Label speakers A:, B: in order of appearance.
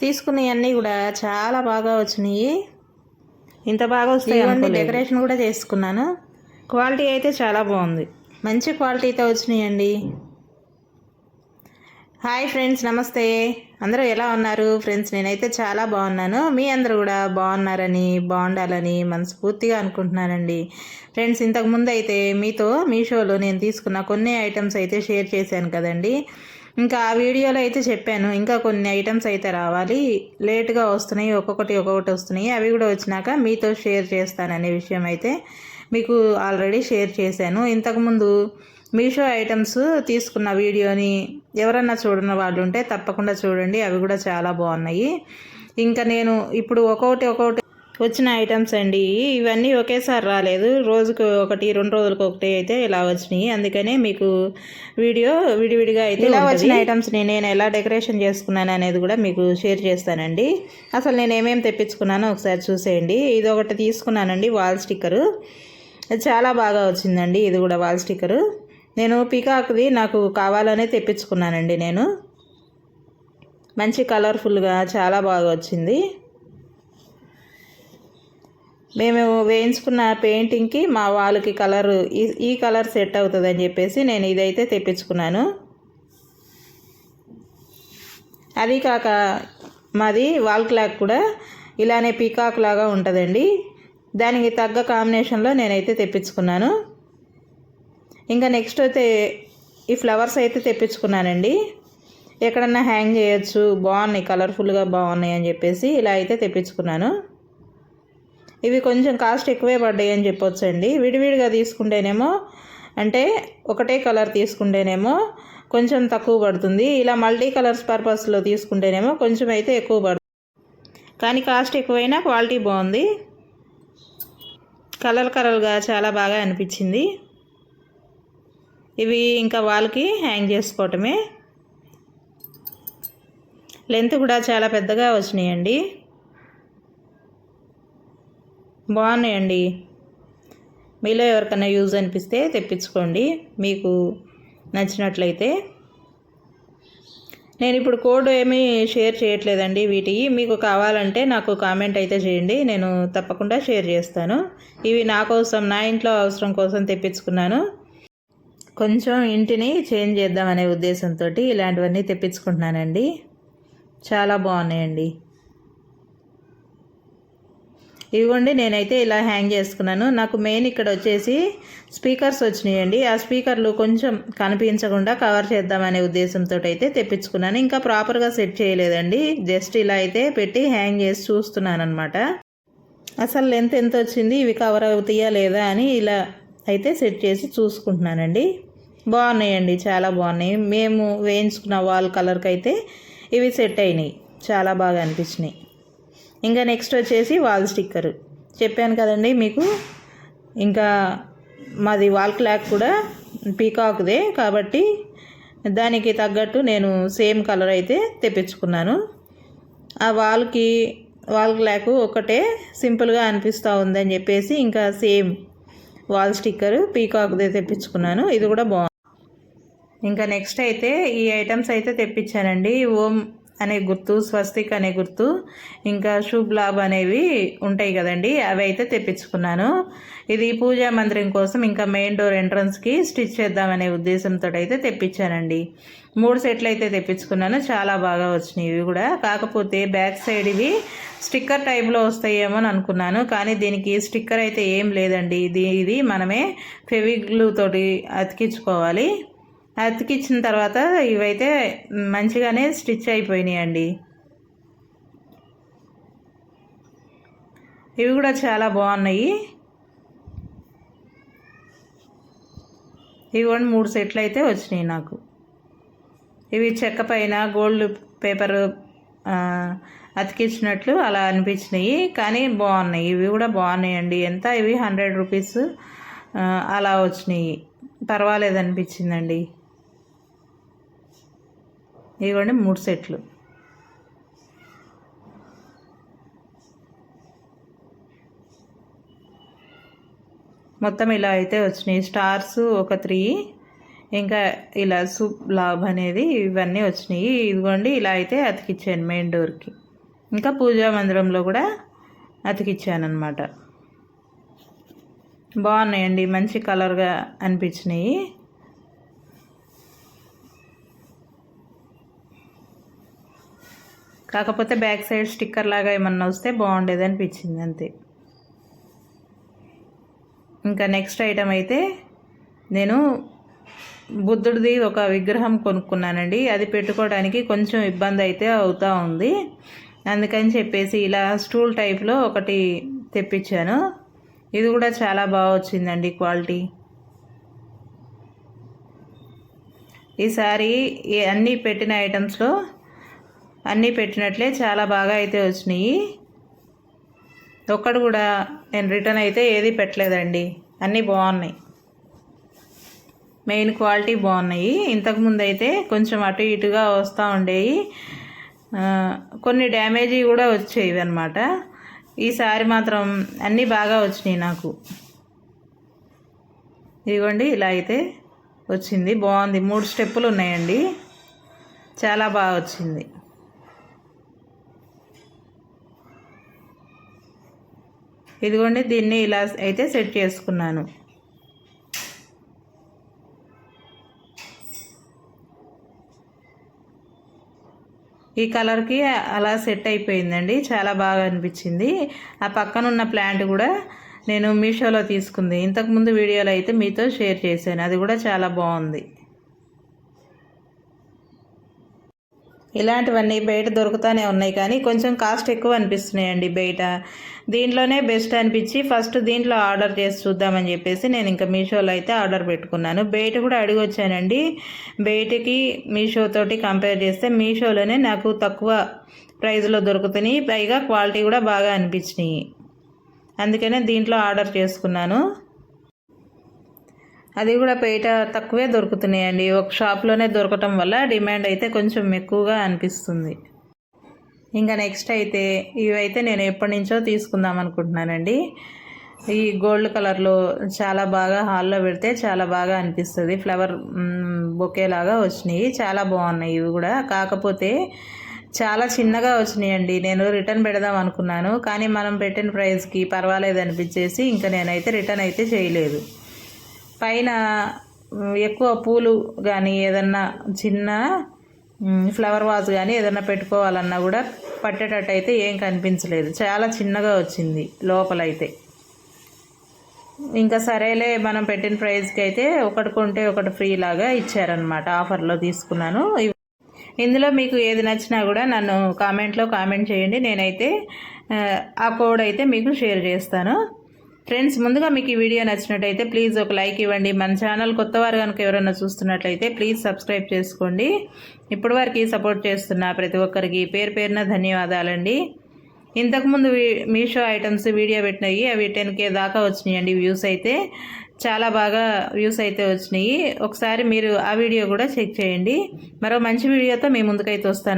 A: తీసుకున్నవన్నీ కూడా చాలా బాగా వచ్చినాయి. ఇంత బాగా వస్తాయి డెకరేషన్ కూడా చేసుకున్నాను. క్వాలిటీ అయితే చాలా బాగుంది. మంచి క్వాలిటీతో వచ్చినాయండి. హాయ్ ఫ్రెండ్స్ నమస్తే. అందరూ ఎలా ఉన్నారు? ఫ్రెండ్స్ నేనైతే చాలా బాగున్నాను. మీ అందరూ కూడా బాగున్నారని బాగుండాలని మనస్ఫూర్తిగా అనుకుంటున్నానండి. ఫ్రెండ్స్ ఇంతకుముందు అయితే మీతో మీషోలో నేను తీసుకున్న కొన్ని ఐటమ్స్ అయితే షేర్ చేశాను కదండి. ఇంకా ఆ వీడియోలో అయితే చెప్పాను. ఇంకా కొన్ని ఐటమ్స్ అయితే రావాలి. లేట్గా వస్తున్నాయి ఒక్కొక్కటి ఒక్కొక్కటి వస్తున్నాయి. అవి కూడా వచ్చినాక మీతో షేర్ చేస్తాననే విషయం అయితే మీకు ఆల్రెడీ షేర్ చేశాను. ఇంతకుముందు మీషో ఐటమ్స్ తీసుకున్న వీడియోని ఎవరన్నా చూడని వాళ్ళు ఉంటే తప్పకుండా చూడండి. అవి కూడా చాలా బాగున్నాయి. ఇంకా నేను ఇప్పుడు ఒక్కొక్కటి ఒక్కొక్కటి వచ్చిన ఐటమ్స్ అండి ఇవన్నీ ఒకేసారి రాలేదు. రోజుకు ఒకటి రెండు రోజులకు ఒకటి అయితే ఇలా వచ్చినాయి. అందుకనే మీకు వీడియో విడివిడిగా అయితే ఇలా వచ్చిన ఐటమ్స్ని నేను ఎలా డెకరేషన్ చేసుకున్నాను అనేది కూడా మీకు షేర్ చేస్తానండి. అసలు నేను ఏమేమి తెప్పించుకున్నానో ఒకసారి చూసేయండి. ఇది ఒకటి తీసుకున్నానండి వాల్ స్టిక్కరు చాలా బాగా వచ్చిందండి ఇది కూడా వాల్ స్టిక్కరు నేను పీకాక్ది నాకు కావాలనే తెప్పించుకున్నానండి నేను. మంచి కలర్ఫుల్గా చాలా బాగా వచ్చింది. మేము వేయించుకున్న పెయింటింగ్కి మా వాళ్ళకి కలర్ ఈ ఈ కలర్ సెట్ అవుతుంది అని చెప్పేసి నేను ఇదైతే తెప్పించుకున్నాను. అది కాక మాది వాల్ క్లాక్ కూడా ఇలానే పీకాక్ లాగా ఉంటుందండి. దానికి తగ్గ కాంబినేషన్లో నేనైతే తెప్పించుకున్నాను. ఇంకా నెక్స్ట్ అయితే ఈ ఫ్లవర్స్ అయితే తెప్పించుకున్నానండి. ఎక్కడన్నా హ్యాంగ్ చేయొచ్చు బాగున్నాయి కలర్ఫుల్గా బాగున్నాయి అని చెప్పేసి ఇలా అయితే తెప్పించుకున్నాను. ఇవి కొంచెం కాస్ట్ ఎక్కువే పడ్డాయి అని చెప్పొచ్చు అండి విడివిడిగా తీసుకుంటేనేమో అంటే ఒకటే కలర్ తీసుకుంటేనేమో కొంచెం తక్కువ పడుతుంది. ఇలా మల్టీ కలర్స్ పర్పస్లో తీసుకుంటేనేమో కొంచెం అయితే ఎక్కువ పడుతుంది. కానీ కాస్ట్ ఎక్కువైనా క్వాలిటీ బాగుంది. కలర్ కలర్గా చాలా బాగా అనిపించింది. ఇవి ఇంకా వాళ్ళకి హ్యాంగ్ చేసుకోవటమే. లెంత్ కూడా చాలా పెద్దగా వచ్చినాయండి. బాగున్నాయండి. మీలో ఎవరికైనా యూజ్ అనిపిస్తే తెప్పించుకోండి. మీకు నచ్చినట్లయితే. నేను ఇప్పుడు కోడ్ ఏమీ షేర్ చేయట్లేదండి వీటికి మీకు కావాలంటే నాకు కామెంట్ అయితే చేయండి. నేను తప్పకుండా షేర్ చేస్తాను. ఇవి నా కోసం నా ఇంట్లో అవసరం కోసం తెప్పించుకున్నాను. కొంచెం ఇంటిని చేంజ్ చేద్దామనే ఉద్దేశంతో ఇలాంటివన్నీ తెప్పించుకుంటున్నానండి. చాలా బాగున్నాయండి. ఇదిగోండి నేనైతే ఇలా హ్యాంగ్ చేసుకున్నాను. నాకు మెయిన్ ఇక్కడ వచ్చేసి స్పీకర్స్ వచ్చినాయండి. ఆ స్పీకర్లు కొంచెం కనిపించకుండా కవర్ చేద్దామనే ఉద్దేశంతో అయితే తెప్పించుకున్నాను. ఇంకా ప్రాపర్గా సెట్ చేయలేదండి. జస్ట్ ఇలా అయితే పెట్టి హ్యాంగ్ చేసి చూస్తున్నాను అనమాట అసలు లెంత్ ఎంత వచ్చింది? ఇవి కవర్ అవుతాయా లేదా అని ఇలా అయితే సెట్ చేసి చూసుకుంటున్నానండి. బాగున్నాయండి చాలా బాగున్నాయి. మేము వేయించుకున్న వాల్ కలర్కి అయితే ఇవి సెట్ అయినాయి. చాలా బాగా అనిపించినాయి. ఇంకా నెక్స్ట్ వచ్చేసి వాల్ స్టిక్కర్ చెప్పాను కదండి మీకు. ఇంకా మాది వాల్ క్లాక్ కూడా పీకాక్దే కాబట్టి దానికి తగ్గట్టు నేను సేమ్ కలర్ అయితే తెప్పించుకున్నాను. ఆ వాల్కి వాల్ క్లాక్ ఒకటే సింపుల్గా అనిపిస్తూ ఉందని చెప్పేసి ఇంకా సేమ్ వాల్ స్టిక్కర్ పీకాక్దే తెప్పించుకున్నాను. ఇది కూడా బాగుంది. ఇంకా నెక్స్ట్ అయితే ఈ ఐటమ్స్ అయితే తెప్పించానండి. ఓం అనే గుర్తు స్వస్తిక్ అనే గుర్తు ఇంకా శుభ్ లాభ్ అనేవి ఉంటాయి కదండి. అవి అయితే తెప్పించుకున్నాను. ఇది పూజా మందిరం కోసం ఇంకా మెయిన్ డోర్ ఎంట్రన్స్కి స్టిచ్ చేద్దామనే ఉద్దేశంతో అయితే తెప్పించానండి. మూడు సెట్లు అయితే తెప్పించుకున్నాను. చాలా బాగా వచ్చినాయి ఇవి కూడా. కాకపోతే బ్యాక్ సైడ్ ఇవి స్టిక్కర్ టైప్లో వస్తాయేమో అని అనుకున్నాను. కానీ దీనికి స్టిక్కర్ అయితే ఏం లేదండి. ఇది ఇది మనమే ఫెవిగ్లూ తోటి అతికించుకోవాలి. అతికిచ్చిన తర్వాత ఇవైతే మంచిగానే స్టిచ్ అయిపోయినాయండి. ఇవి కూడా చాలా బాగున్నాయి. ఇవి కూడా మూడు సెట్లు అయితే వచ్చినాయి నాకు. ఇవి చెక్క పైన గోల్డ్ పేపర్ అతికించినట్లు అలా అనిపించినాయి. కానీ బాగున్నాయి. ఇవి కూడా బాగున్నాయండి. ఎంత? ఇవి హండ్రెడ్ రూపీస్ అలా వచ్చినాయి. పర్వాలేదు అనిపించిందండి. ఇవ్వండి మూడు సెట్లు. మొత్తం ఇలా అయితే వచ్చినాయి. స్టార్స్ ఒక త్రీ ఇంకా ఇలా సూప్ లాబ్ అనేది ఇవన్నీ వచ్చినాయి. ఇదిగోండి ఇలా అయితే అతికిచ్చాను మెయిన్ డోర్కి. ఇంకా పూజా మందిరంలో కూడా అతికిచ్చానమాట బాగున్నాయండి మంచి కలర్గా అనిపించినాయి. కాకపోతే బ్యాక్ సైడ్ స్టిక్కర్ లాగా ఏమన్నా వస్తే బాగుండేది అనిపించింది అంతే. ఇంకా నెక్స్ట్ ఐటమ్ అయితే నేను బుద్ధుడిది ఒక విగ్రహం కొనుక్కున్నానండి. అది పెట్టుకోవడానికి కొంచెం ఇబ్బంది అయితే అవుతూ ఉంది. అందుకని చెప్పేసి ఇలా స్టూల్ టైప్లో ఒకటి తెప్పించాను. ఇది కూడా చాలా బాగా వచ్చిందండి క్వాలిటీ. ఈసారి అన్నీ పెట్టిన ఐటమ్స్లో అన్నీ పెట్టినట్లే చాలా బాగా అయితే వచ్చినాయి. ఒక్కడు కూడా నేను రిటర్న్ అయితే ఏది పెట్టలేదండి. అన్నీ బాగున్నాయి. మెయిన్ క్వాలిటీ బాగున్నాయి. ఇంతకుముందు అయితే కొంచెం అటు ఇటుగా వస్తూ ఉండేవి. కొన్ని డ్యామేజీ కూడా వచ్చేవి అనమాట ఈసారి మాత్రం అన్నీ బాగా వచ్చినాయి నాకు. ఇదిగోండి ఇలా అయితే వచ్చింది. బాగుంది. మూడు స్టెప్పులు ఉన్నాయండి. చాలా బాగా వచ్చింది. ఇదిగోండి దీన్ని ఇలా అయితే సెట్ చేసుకున్నాను. ఈ కలర్కి అలా సెట్ అయిపోయిందండి చాలా బాగా అనిపించింది. ఆ పక్కన ఉన్న ప్లాంట్ కూడా నేను మీషోలో తీసుకుంది. ఇంతకుముందు వీడియోలో అయితే మీతో షేర్ చేశాను అది కూడా చాలా బాగుంది. ఇలాంటివన్నీ బయట దొరుకుతూనే ఉన్నాయి కానీ కొంచెం కాస్ట్ ఎక్కువ అనిపిస్తున్నాయండి బయట. దీంట్లోనే బెస్ట్ అనిపించి ఫస్ట్ దీంట్లో ఆర్డర్ చేసి చూద్దామని చెప్పేసి నేను ఇంకా మీషోలో అయితే ఆర్డర్ పెట్టుకున్నాను. బయట కూడా అడిగి వచ్చానండి బయటకి మీషోతోటి కంపేర్ చేస్తే మీషోలోనే నాకు తక్కువ ప్రైస్లో దొరుకుతున్నాయి. పైగా క్వాలిటీ కూడా బాగా అనిపించినాయి. అందుకనే దీంట్లో ఆర్డర్ చేసుకున్నాను. అది కూడా పేట తక్కువే దొరుకుతున్నాయండి. ఒక షాప్లోనే దొరకటం వల్ల డిమాండ్ అయితే కొంచెం ఎక్కువగా అనిపిస్తుంది. ఇంకా నెక్స్ట్ అయితే ఇవైతే నేను ఎప్పటి నుంచో తీసుకుందాం అనుకుంటున్నానండి. ఈ గోల్డ్ కలర్లో చాలా బాగా హాల్లో పెడితే చాలా బాగా అనిపిస్తుంది. ఫ్లవర్ బొకే లాగా వచ్చినాయి. చాలా బాగున్నాయి ఇవి కూడా. కాకపోతే చాలా చిన్నగా వచ్చినాయండి. నేను రిటర్న్ పెడదాం అనుకున్నాను. కానీ మనం పెట్టిన ప్రైస్కి పర్వాలేదు అనిపించేసి ఇంకా నేనైతే రిటర్న్ అయితే చేయలేదు. పైన ఎక్కువ పూలు కానీ ఏదన్నా చిన్న ఫ్లవర్ వాజ్ కానీ ఏదన్నా పెట్టుకోవాలన్నా కూడా పట్టేటట్టు అయితే ఏం కనిపించలేదు. చాలా చిన్నగా వచ్చింది లోపలైతే. ఇంకా సరేలే మనం పెట్టిన ప్రైస్కి అయితే ఒకటి కొంటే ఒకటి ఫ్రీ లాగా ఇచ్చారనమాట ఆఫర్లో తీసుకున్నాను. ఇందులో మీకు ఏది నచ్చినా కూడా నన్ను కామెంట్లో కామెంట్ చేయండి. నేనైతే ఆ కోడ్ అయితే మీకు షేర్ చేస్తాను. ఫ్రెండ్స్ ముందుగా మీకు ఈ వీడియో నచ్చినట్టయితే ప్లీజ్ ఒక లైక్ ఇవ్వండి. మన ఛానల్ కొత్త వారు కనుక ఎవరైనా చూస్తున్నట్లయితే ప్లీజ్ సబ్స్క్రైబ్ చేసుకోండి. ఇప్పటి వరకు సపోర్ట్ చేస్తున్న ప్రతి ఒక్కరికి పేరు పేరున ధన్యవాదాలండి. ఇంతకుముందు మీషో ఐటమ్స్ వీడియో పెట్టినాయి అవి టెన్ కే దాకా వచ్చినాయండి వ్యూస్ అయితే. చాలా బాగా వ్యూస్ అయితే వచ్చినాయి. ఒకసారి మీరు ఆ వీడియో కూడా చెక్ చేయండి. మరో మంచి వీడియోతో మీ ముందుకైతే వస్తాను